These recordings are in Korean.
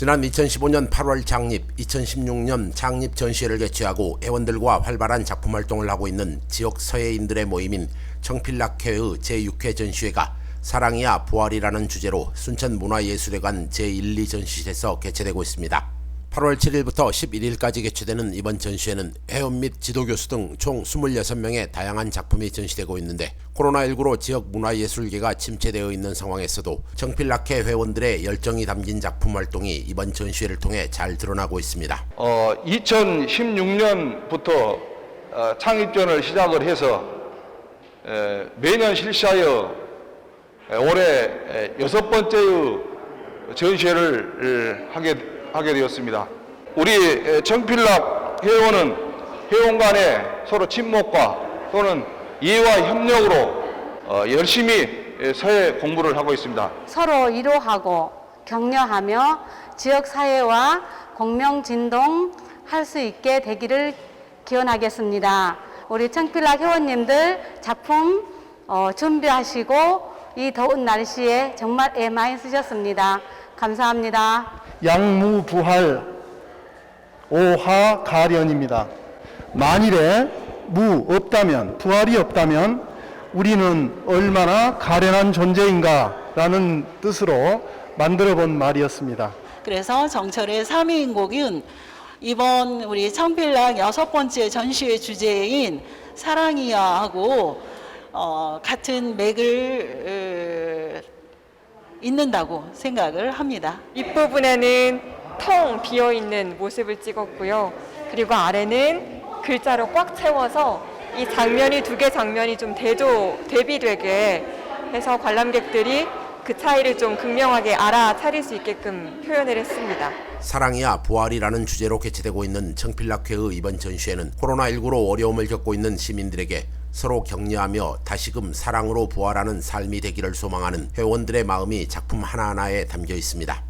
지난 2015년 8월 창립, 2016년 창립 전시회를 개최하고 회원들과 활발한 작품 활동을 하고 있는 지역 서해인들의 모임인 청필락회의 제6회 전시회가 사랑이야 부활이라는 주제로 순천문화예술회관 제1, 2 전시실에서 개최되고 있습니다. 8월 7일부터 11일까지 개최되는 이번 전시회는 회원 및 지도교수 등 총 26명의 다양한 작품이 전시되고 있는데 코로나19로 지역 문화예술계가 침체되어 있는 상황에서도 정필락회 회원들의 열정이 담긴 작품 활동이 이번 전시회를 통해 잘 드러나고 있습니다. 어, 2016년부터 어, 창립전을 시작을 해서 에, 매년 실시하여 에, 올해 에, 여섯 번째의 전시회를 에, 하게, 하게 되었습니다. 우리 에, 정필락 회원은 회원 간의 서로 친목과 또는 이해와 협력으로 어, 열심히 에, 서해 공부를 하고 있습니다. 서로 위로하고 격려하며 지역 사회와 공명 진동 할 수 있게 되기를 기원하겠습니다. 우리 청필락 회원님들 작품 어, 준비하시고 이 더운 날씨에 정말 애 많이 쓰셨습니다. 감사합니다. 양무부할 오하 가련입니다. 만일에 무 없다면 부활이 없다면 우리는 얼마나 가련한 존재인가라는 뜻으로 만들어 본 말이었습니다. 그래서 정철의 3위인 곡은 이번 우리 청필락 여섯 번째 전시회 주제인 사랑이야 하고 어, 같은 맥을 어, 잇는다고 생각을 합니다. 윗부분에는 텅 비어 있는 모습을 찍었고요. 그리고 아래는 글자로 꽉 채워서 이 장면이 두 개 장면이 좀 대조 대비되게 해서 관람객들이 그 차이를 좀 극명하게 알아차릴 수 있게끔 표현을 했습니다. 사랑이야 부활이라는 주제로 개최되고 있는 청필락회의 이번 전시회는 코로나19로 어려움을 겪고 있는 시민들에게 서로 격려하며 다시금 사랑으로 부활하는 삶이 되기를 소망하는 회원들의 마음이 작품 하나하나에 담겨 있습니다.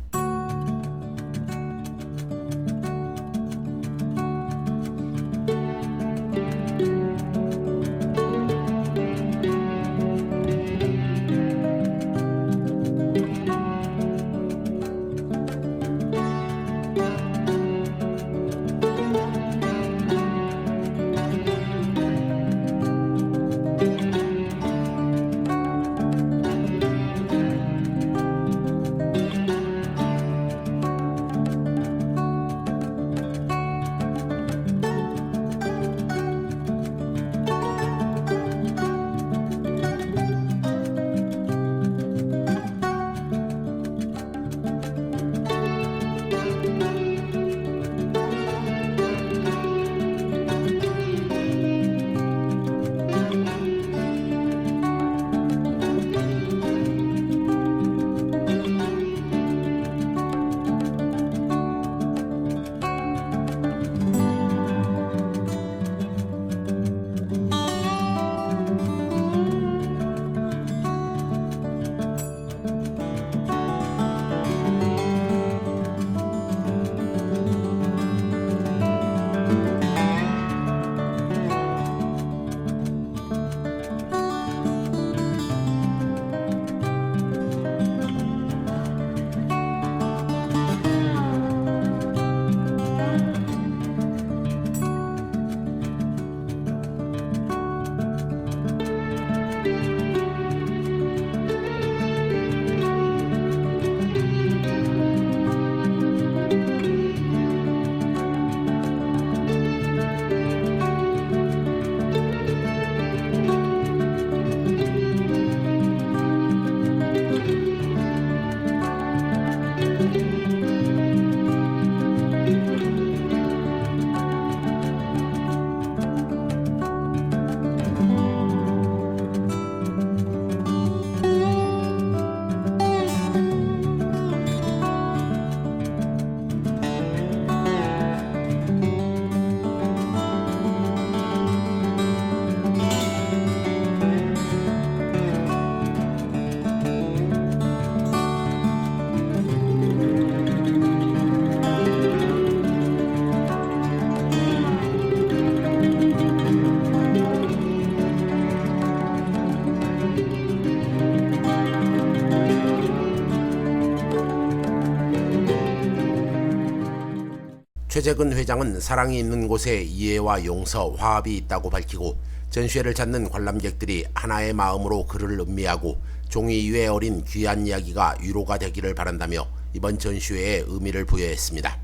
최재근 회장은 사랑이 있는 곳에 이해와 용서, 화합이 있다고 밝히고 전시회를 찾는 관람객들이 하나의 마음으로 그를 음미하고 종이 위에 어린 귀한 이야기가 위로가 되기를 바란다며 이번 전시회에 의미를 부여했습니다.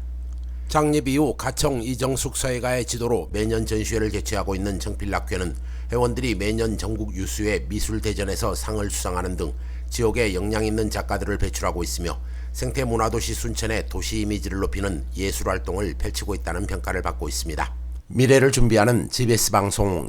창립 이후 가청 이정숙 서예가의 지도로 매년 전시회를 개최하고 있는 정필락회는 회원들이 매년 전국 유수의 미술대전에서 상을 수상하는 등 지역에 역량 있는 작가들을 배출하고 있으며 생태문화도시 순천의 도시 이미지를 높이는 예술 활동을 펼치고 있다는 평가를 받고 있습니다. 미래를 준비하는 GBS 방송